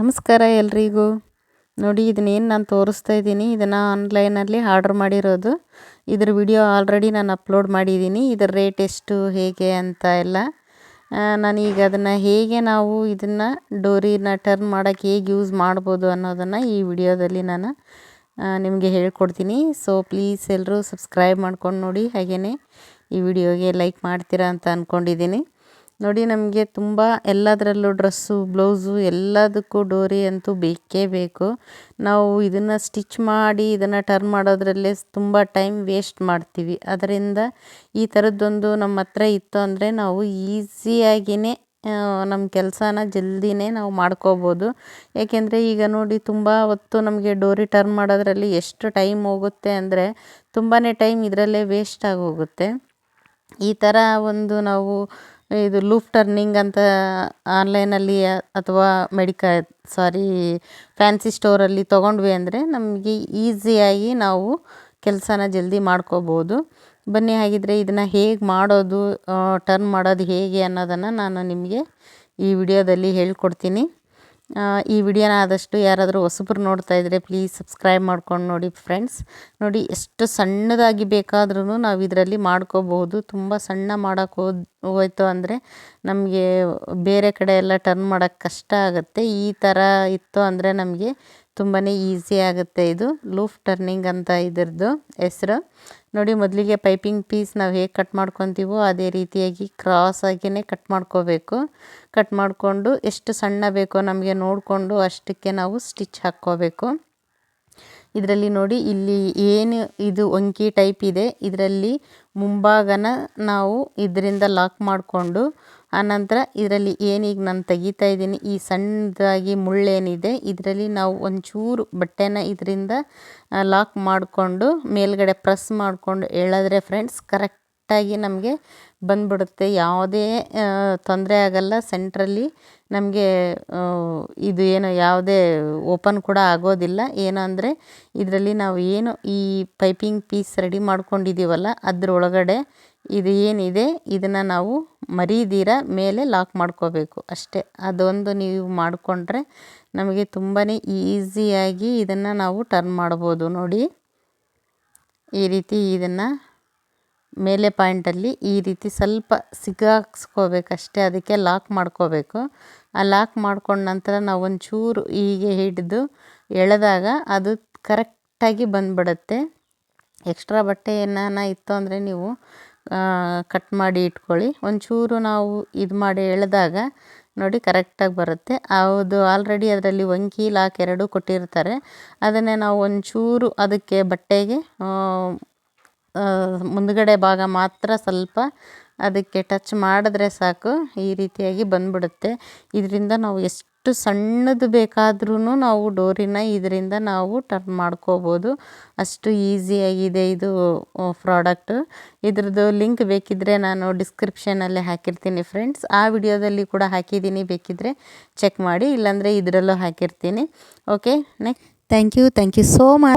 ನಮಸ್ಕಾರ ಎಲ್ರಿಗೂ. ನೋಡಿ ಇದನ್ನೇನು ನಾನು ತೋರಿಸ್ತಾ ಇದ್ದೀನಿ. ಇದನ್ನು ಆನ್ಲೈನಲ್ಲಿ ಆರ್ಡ್ರ್ ಮಾಡಿರೋದು. ಇದ್ರ ವಿಡಿಯೋ ಆಲ್ರೆಡಿ ನಾನು ಅಪ್ಲೋಡ್ ಮಾಡಿದ್ದೀನಿ. ಇದರ ರೇಟ್ ಎಷ್ಟು, ಹೇಗೆ ಅಂತ ಎಲ್ಲ. ನಾನೀಗ ಅದನ್ನು ಹೇಗೆ ನಾವು ಇದನ್ನು ಡೋರಿನ ಟರ್ನ್ ಮಾಡೋಕ್ಕೆ ಹೇಗೆ ಯೂಸ್ ಮಾಡ್ಬೋದು ಅನ್ನೋದನ್ನು ಈ ವಿಡಿಯೋದಲ್ಲಿ ನಾನು ನಿಮಗೆ ಹೇಳ್ಕೊಡ್ತೀನಿ. ಸೊ ಪ್ಲೀಸ್ ಎಲ್ಲರೂ ಸಬ್ಸ್ಕ್ರೈಬ್ ಮಾಡ್ಕೊಂಡು ನೋಡಿ. ಹಾಗೆಯೇ ಈ ವಿಡಿಯೋಗೆ ಲೈಕ್ ಮಾಡ್ತೀರಾ ಅಂತ ಅಂದ್ಕೊಂಡಿದ್ದೀನಿ ನೋಡಿ ನಮಗೆ ತುಂಬ ಎಲ್ಲದರಲ್ಲೂ ಡ್ರೆಸ್ಸು, ಬ್ಲೌಸು ಎಲ್ಲದಕ್ಕೂ ಡೋರಿ ಅಂತೂ ಬೇಕೇ ಬೇಕು. ನಾವು ಇದನ್ನು ಸ್ಟಿಚ್ ಮಾಡಿ, ಇದನ್ನು ಟರ್ನ್ ಮಾಡೋದ್ರಲ್ಲೇ ತುಂಬ ಟೈಮ್ ವೇಸ್ಟ್ ಮಾಡ್ತೀವಿ. ಅದರಿಂದ ಈ ಥರದ್ದೊಂದು ನಮ್ಮ ಹತ್ರ ಇತ್ತು ಅಂದರೆ ನಾವು ಈಸಿಯಾಗಿಯೇ ನಮ್ಮ ಕೆಲಸನ ಜಲ್ದಿನೇ ನಾವು ಮಾಡ್ಕೋಬೋದು. ಏಕೆಂದರೆ ಈಗ ನೋಡಿ ತುಂಬ ಹೊತ್ತು ನಮಗೆ ಡೋರಿ ಟರ್ನ್ ಮಾಡೋದ್ರಲ್ಲಿ ಎಷ್ಟು ಟೈಮ್ ಹೋಗುತ್ತೆ ಅಂದರೆ ತುಂಬಾ ಟೈಮ್ ಇದರಲ್ಲೇ ವೇಸ್ಟ್ ಆಗೋಗುತ್ತೆ. ಈ ಥರ ಒಂದು ನಾವು ಇದು ಲೂಫ್ ಟರ್ನಿಂಗ್ ಅಂತ ಆನ್ಲೈನಲ್ಲಿ ಅಥವಾ ಮೆಡಿಕ, ಸಾರಿ, ಫ್ಯಾನ್ಸಿ ಸ್ಟೋರಲ್ಲಿ ತೊಗೊಂಡ್ವಿ ಅಂದರೆ ನಮಗೆ ಈಸಿಯಾಗಿ ನಾವು ಕೆಲಸನ ಜಲ್ದಿ ಮಾಡ್ಕೋಬೋದು. ಬನ್ನಿ ಹಾಗಿದ್ರೆ ಇದನ್ನು ಹೇಗೆ ಮಾಡೋದು ಟರ್ನ್ ಮಾಡೋದು ಹೇಗೆ ಅನ್ನೋದನ್ನು ನಾನು ನಿಮಗೆ ಈ ವಿಡಿಯೋದಲ್ಲಿ ಹೇಳ್ಕೊಡ್ತೀನಿ. ಈ ವಿಡಿಯೋನ ಆದಷ್ಟು ಯಾರಾದರೂ ಹೊಸಬ್ರು ನೋಡ್ತಾ ಇದ್ದರೆ ಪ್ಲೀಸ್ ಸಬ್ಸ್ಕ್ರೈಬ್ ಮಾಡ್ಕೊಂಡು ನೋಡಿ ಫ್ರೆಂಡ್ಸ್ ನೋಡಿ, ಎಷ್ಟು ಸಣ್ಣದಾಗಿ ಬೇಕಾದ್ರೂ ನಾವು ಇದರಲ್ಲಿ ಮಾಡ್ಕೋಬಹುದು. ತುಂಬ ಸಣ್ಣ ಮಾಡೋಕ್ಕೆ ಹೋದ, ಹೋಯ್ತು ಅಂದರೆ ನಮಗೆ ಬೇರೆ ಕಡೆ ಎಲ್ಲ ಟರ್ನ್ ಮಾಡೋಕ್ಕೆ ಕಷ್ಟ ಆಗುತ್ತೆ. ಈ ಥರ ಇತ್ತು ಅಂದರೆ ನಮಗೆ ತುಂಬಾ ಈಸಿ ಆಗುತ್ತೆ ಇದು. ಲೂಫ್ ಟರ್ನಿಂಗ್ ಅಂತ ಇದರದು ಹೆಸರು. ನೋಡಿ, ಮೊದಲಿಗೆ ಪೈಪಿಂಗ್ ಪೀಸ್ ನಾವು ಹೇಗೆ ಕಟ್ ಮಾಡ್ಕೊತೀವೋ ಅದೇ ರೀತಿಯಾಗಿ ಕ್ರಾಸ್ ಆಗಿಯೇ ಕಟ್ ಮಾಡ್ಕೋಬೇಕು. ಕಟ್ ಮಾಡಿಕೊಂಡು ಎಷ್ಟು ಸಣ್ಣ ಬೇಕೋ ನಮಗೆ ನೋಡಿಕೊಂಡು ಅಷ್ಟಕ್ಕೆ ನಾವು ಸ್ಟಿಚ್ ಹಾಕ್ಕೋಬೇಕು. ಇದರಲ್ಲಿ ನೋಡಿ, ಇಲ್ಲಿ ಏನು ಇದು ಒಂಕಿ ಟೈಪ್ ಇದೆ. ಇದರಲ್ಲಿ ಮುಂಭಾಗನ ನಾವು ಇದರಿಂದ ಲಾಕ್ ಮಾಡಿಕೊಂಡು ಆನಂತರ ಇದರಲ್ಲಿ ಏನೀಗ ನಾನು ತೆಗಿತಾ ಇದ್ದೀನಿ, ಈ ಸಣ್ಣದಾಗಿ ಮುಳ್ಳೇನಿದೆ, ಇದರಲ್ಲಿ ನಾವು ಒಂಚೂರು ಬಟ್ಟೆನ ಇದರಿಂದ ಲಾಕ್ ಮಾಡಿಕೊಂಡು ಮೇಲ್ಗಡೆ ಪ್ರೆಸ್ ಮಾಡಿಕೊಂಡು ಎಳೆದ್ರೆ ಫ್ರೆಂಡ್ಸ್ ಕರೆಕ್ಟಾಗಿ ನಮಗೆ ಬಂದ್ಬಿಡುತ್ತೆ. ಯಾವುದೇ ತೊಂದರೆ ಆಗಲ್ಲ. ಸೆಂಟ್ರಲ್ಲಿ ನಮಗೆ ಇದು ಏನು ಯಾವುದೇ ಓಪನ್ ಕೂಡ ಆಗೋದಿಲ್ಲ. ಏನು ಅಂದರೆ ಇದರಲ್ಲಿ ನಾವು ಏನು ಈ ಪೈಪಿಂಗ್ ಪೀಸ್ ರೆಡಿ ಮಾಡ್ಕೊಂಡಿದ್ದೀವಲ್ಲ, ಅದರೊಳಗಡೆ ಇದು ಏನಿದೆ, ಇದನ್ನು ನಾವು ಮರೀದಿರ, ಮೇಲೆ ಲಾಕ್ ಮಾಡ್ಕೋಬೇಕು. ಅಷ್ಟೇ. ಅದೊಂದು ನೀವು ಮಾಡಿಕೊಂಡ್ರೆ ನಮಗೆ ತುಂಬಾ ಈಸಿಯಾಗಿ ಇದನ್ನು ನಾವು ಟರ್ನ್ ಮಾಡ್ಬೋದು. ನೋಡಿ, ಈ ರೀತಿ ಇದನ್ನು ಮೇಲೆ ಪಾಯಿಂಟಲ್ಲಿ ಈ ರೀತಿ ಸ್ವಲ್ಪ ಸಿಗಾಕ್ಸ್ಕೋಬೇಕಷ್ಟೇ, ಅದಕ್ಕೆ ಲಾಕ್ ಮಾಡ್ಕೋಬೇಕು. ಆ ಲಾಕ್ ಮಾಡ್ಕೊಂಡ ನಂತರ ನಾವು ಒಂಚೂರು ಹೀಗೆ ಹಿಡಿದು ಎಳೆದಾಗ ಅದು ಕರೆಕ್ಟಾಗಿ ಬಂದುಬಿಡುತ್ತೆ. ಎಕ್ಸ್ಟ್ರಾ ಬಟ್ಟೆ ಏನಾನ ಇತ್ತು ಅಂದರೆ ನೀವು ಕಟ್ ಮಾಡಿ ಇಟ್ಕೊಳ್ಳಿ. ಒಂಚೂರು ನಾವು ಇದು ಮಾಡಿ ಎಳೆದಾಗ ನೋಡಿ ಕರೆಕ್ಟಾಗಿ ಬರುತ್ತೆ. ಅದು ಆಲ್ರೆಡಿ ಅದರಲ್ಲಿ ಒಂಕಿ ಲಾಕ್ ಎರಡೂ ಕೊಟ್ಟಿರ್ತಾರೆ. ಅದನ್ನೇ ನಾವು ಒಂಚೂರು ಅದಕ್ಕೆ ಬಟ್ಟೆಗೆ ಮುಂದುಗಡೆ ಭಾಗ ಮಾತ್ರ ಸ್ವಲ್ಪ ಅದಕ್ಕೆ ಟಚ್ ಮಾಡಿದ್ರೆ ಸಾಕು. ಈ ರೀತಿಯಾಗಿ ಬಂದ್ಬಿಡುತ್ತೆ. ಇದರಿಂದ ನಾವು ಎಷ್ಟು ಸಣ್ಣದು ಬೇಕಾದ್ರೂ ನಾವು ಡೋರಿನ ಇದರಿಂದ ನಾವು ಟರ್ನ್ ಮಾಡ್ಕೋಬೋದು. ಅಷ್ಟು ಈಸಿಯಾಗಿದೆ ಇದು ಪ್ರಾಡಕ್ಟು ಇದ್ರದ್ದು ಲಿಂಕ್ ಬೇಕಿದ್ದರೆ ನಾನು ಡಿಸ್ಕ್ರಿಪ್ಷನಲ್ಲಿ ಹಾಕಿರ್ತೀನಿ ಫ್ರೆಂಡ್ಸ್ ಆ ವಿಡಿಯೋದಲ್ಲಿ ಕೂಡ ಹಾಕಿದ್ದೀನಿ. ಬೇಕಿದ್ದರೆ ಚೆಕ್ ಮಾಡಿ. ಇಲ್ಲಾಂದರೆ ಇದರಲ್ಲೂ ಹಾಕಿರ್ತೀನಿ. Okay next thank you thank you so much